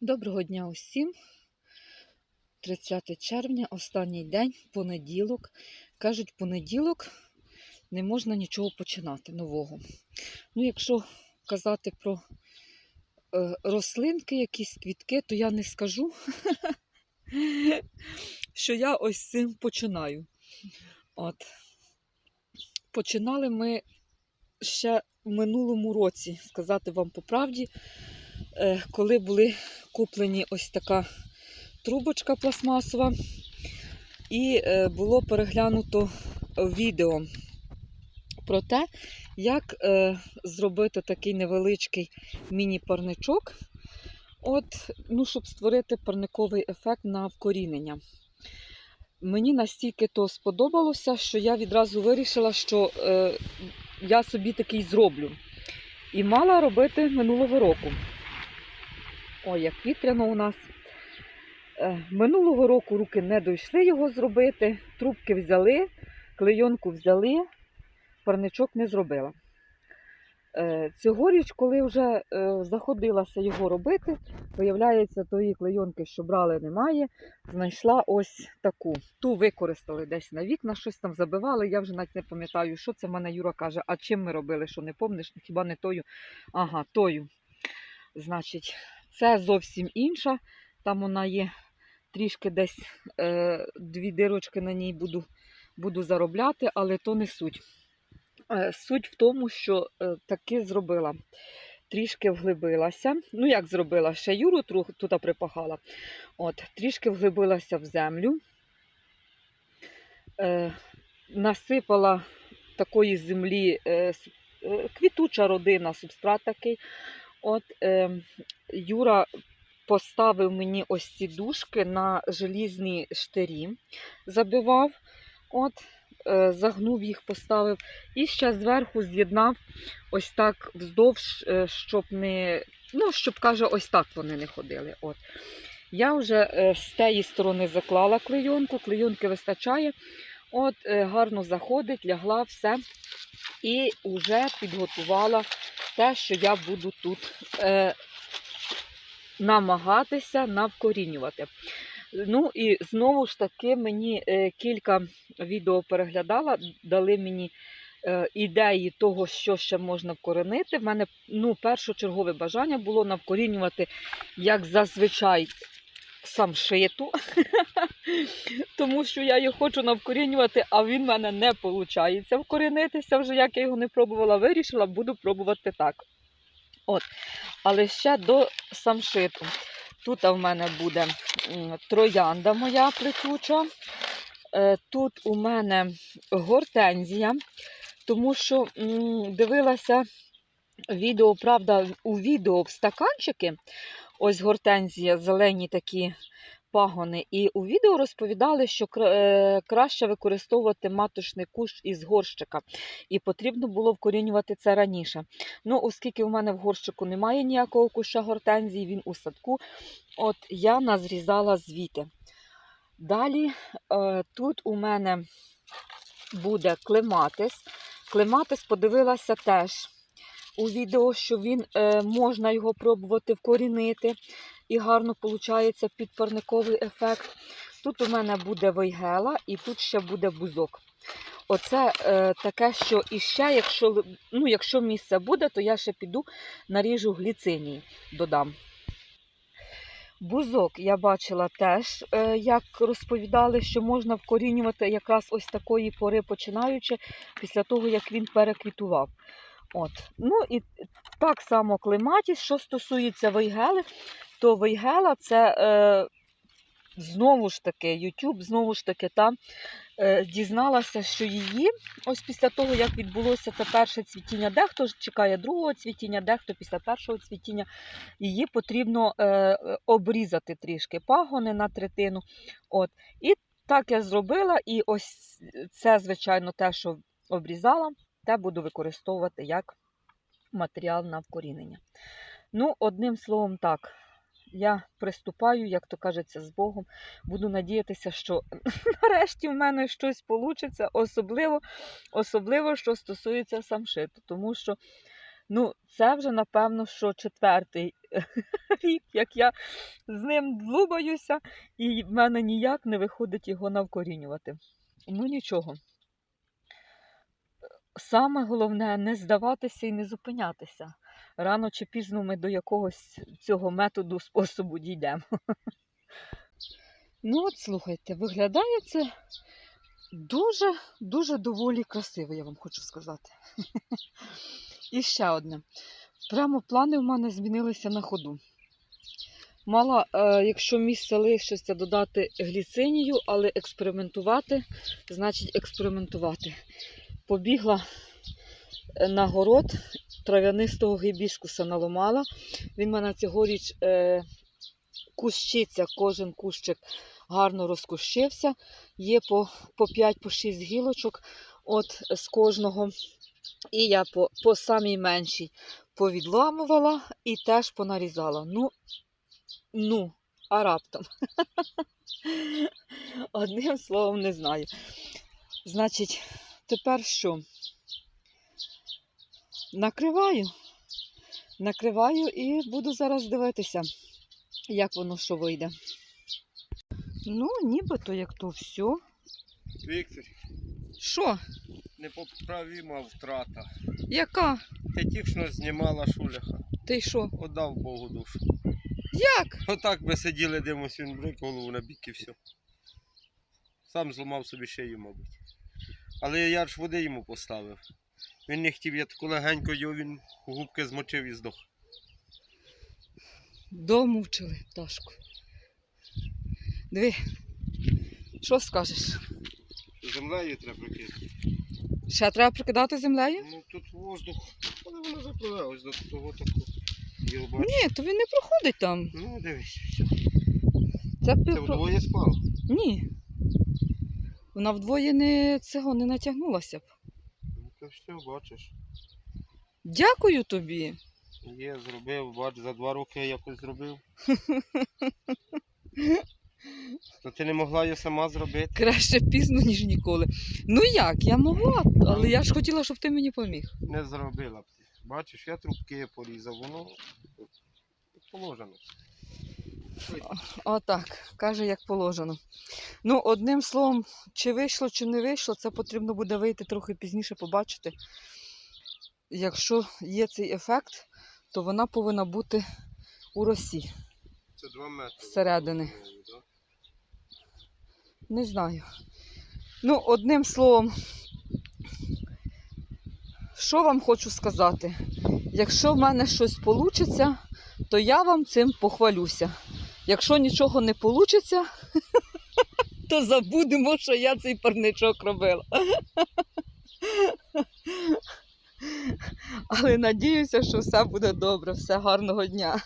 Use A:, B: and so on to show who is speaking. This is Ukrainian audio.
A: Доброго дня усім. 30 червня, останній день, понеділок. Кажуть, понеділок не можна нічого починати нового. Ну, якщо казати про е, рослинки, якісь квітки, то я не скажу, що я ось цим починаю. От. Починали ми ще в минулому році, сказати вам по правді, е, коли були куплені ось така трубочка пластмасова, і е, було переглянуто відео про те, як е, зробити такий невеличкий міні-парничок, ну, щоб створити парниковий ефект на вкорінення. Мені настільки то сподобалося, що я відразу вирішила, що е, я собі такий зроблю. І мала робити минулого року. Ой, як вітряно у нас. Е, Минулого року руки не дійшли його зробити, трубки взяли, клейонку взяли, парничок не зробила. Е, Цьогоріч, коли вже е, заходилася його робити, виявляється, тої клейонки, що брали, немає. Знайшла ось таку. Ту використали десь на вікна, щось там забивали. Я вже навіть не пам'ятаю, що це. Мене Юра каже, а чим ми робили, що не помниш, хіба не тою? Ага, тою. Значить, це зовсім інша. Там вона є трішки десь е, дві дирочки на ній буду, буду заробляти, але то не суть. Е, суть в тому, що е, таки зробила. Трішки вглибилася. Ну, як зробила? Ще Юру тут припахала. От, трішки вглибилася в землю. Е, насипала такої землі е, е, квітуча родина, субстрат такий. От е, Юра поставив мені ось ці дужки на желізні штирі, забивав, от, е, загнув їх, поставив. І ще зверху з'єднав ось так вздовж, е, щоб не, ну, щоб каже, ось так вони не ходили. От. Я вже е, з тієї сторони заклала клейонку, клейонки вистачає. От, е, гарно заходить, лягла все. І вже підготувала те, що я буду тут е, намагатися навкорінювати. Ну і знову ж таки мені е, кілька відео переглядала, дали мені е, ідеї того, що ще можна вкоренити. В мене ну, першочергове бажання було навкорінювати, як зазвичай, самшиту, тому що я його хочу навкорінювати, а він в мене не виходить вкорінитися. Вже як я його не пробувала, вирішила, буду пробувати так. От. Але ще до самшиту. Тут в мене буде троянда моя плетуча. Е, Тут у мене гортензія, тому що дивилася відео, правда, у відео в стаканчики. Ось гортензія, зелені такі пагони. І у відео розповідали, що е, краще використовувати маточний кущ із горщика. І потрібно було вкорінювати це раніше. Ну, оскільки в мене в горщику немає ніякого куща гортензії, він у садку, от я назрізала звідти. Далі е, тут у мене буде клематис. Клематис подивилася теж у відео, що він е, можна його пробувати вкорінити, і гарно виходить підпарниковий ефект. Тут у мене буде вейгела і тут ще буде бузок. Оце е, таке, що іще, якщо, ну, якщо місце буде, то я ще піду наріжу гліцинії, додам. Бузок я бачила теж, е, як розповідали, що можна вкорінювати якраз ось такої пори, починаючи після того, як він переквітував. От. Ну і так само клематіс. Що стосується вейгели, то вейгела це е, знову ж таки YouTube, знову ж таки там е, дізналася, що її, ось після того, як відбулося це перше цвітіння, дехто чекає другого цвітіння, дехто після першого цвітіння, її потрібно е, обрізати трішки пагони на третину. От. І так я зробила, і ось це, звичайно, те, що обрізала, те буду використовувати як матеріал на вкорінення. Ну, одним словом, так. Я приступаю, як то кажеться, з Богом. Буду надіятися, що нарешті в мене щось вийде, особливо, особливо, що стосується самшиту. Тому що ну, це вже, напевно, що четвертий рік як я з ним длубаюся, і в мене ніяк не виходить його навкорінювати. Ну нічого. Саме головне не здаватися і не зупинятися. Рано чи пізно ми до якогось цього методу, способу дійдемо. Ну, от слухайте, виглядає це дуже, дуже доволі красиво, я вам хочу сказати. І ще одне. Прямо плани в мене змінилися на ходу. Мала, е, якщо місце лишиться, додати гліцинію, але експериментувати, значить експериментувати. Побігла е, на город, трав'янистого гібіскуса наламала. Він в мене цьогоріч е, кущиться, кожен кущик гарно розкущився. Є по, по 5-6 гілочок от з кожного. І я по, по самій меншій повідламувала і теж понарізала. Ну, ну, а раптом. Одним словом, не знаю. Значить, тепер що? Накриваю. Накриваю і буду зараз дивитися, як воно що вийде. Ну, нібито як то все.
B: Віктор,
A: Що?
B: непоправима втрата.
A: Яка?
B: Ти тільки що знімала шуляха.
A: Ти що?
B: Отдав Богу душу.
A: Як?
B: Отак би сиділи, димось він брик, голову на бік і все. Сам зламав собі шию, мабуть. Але я ж води йому поставив. Він не хотів, я таку легенько його, він губки змочив і здох.
A: Домучили пташку. Диви, що скажеш?
B: Землею треба прикинути.
A: Ще треба прикидати землею?
B: Ну тут воздух, але воно запливе ось до того такого. Його бачиш.
A: Ні, то він не проходить там.
B: Ну дивись,
A: Це,
B: це вдвоє спало.
A: Ні. Вона вдвоє не цього не натягнулася б.
B: Ну то все, бачиш.
A: Дякую тобі.
B: Є, зробив, бач, за два роки я якось зробив. То ти не могла її сама зробити?
A: Краще пізно, ніж ніколи. Ну як, я могла, але я ж хотіла, щоб ти мені поміг.
B: Не зробила б. Бачиш, я трубки порізав, воно положено.
A: Отак, каже, як положено. Ну, одним словом, чи вийшло, чи не вийшло, це потрібно буде вийти трохи пізніше побачити. Якщо є цей ефект, то вона повинна бути у росі.
B: Це два метри.
A: Зсередини. Не знаю. Ну, одним словом, що вам хочу сказати? Якщо в мене щось вийде, то я вам цим похвалюся. Якщо нічого не вийде, то забудемо, що я цей парничок робила. Але надіюся, що все буде добре. Все гарного дня.